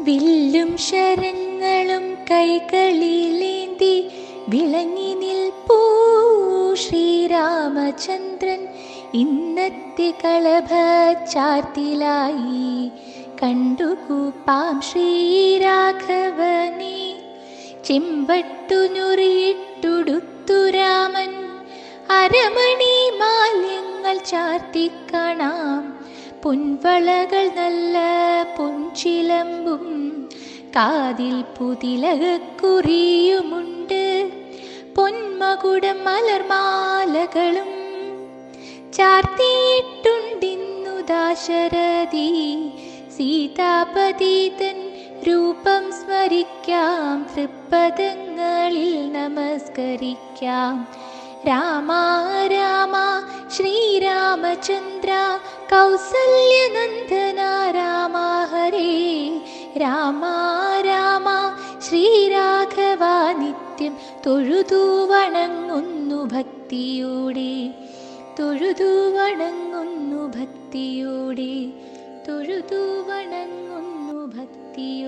വില്ലും ശരങ്ങളും കൈകളിലേന്തി വിളങ്ങി നിൽപ്പൂ ശ്രീരാമചന്ദ്രൻ. ഇന്നത്തെ കളഭ ചാർത്തിലായി കണ്ടുകൂപ്പാം ശ്രീരാഘവനെ. ചെമ്പട്ടു നുറിയിട്ടുടുത്തു രാമൻ. അരമണി മാല്യങ്ങൾ ചാർത്തിക്കാണാം പൊൻവളകൾ നല്ല പൊൻചിലമ്പും കാതിൽ പുതിലകുറിയുമുണ്ട് പൊന്മകുടം മലർമാലകളും ചാർത്തിയിട്ടുണ്ടിന്നു ദാശരഥി. സീതാപതീതൻ രൂപം സ്മരിക്കാം തൃപ്പദങ്ങളിൽ നമസ്കരിക്കാം. രാമ രാമ ശ്രീരാമചന്ദ്ര കൗസല്യനന്ദന രാമ ഹരേ രാമ രാമ ശ്രീരാഘവ നിത്യം തൊഴുതു വണങ്ങുന്നു ഭക്തിയോടെ. തൊഴുതു വണങ്ങുന്നു ഭക്തിയോടെ. തൊഴുതു വണങ്ങുന്നു ഭക്തിയോടെ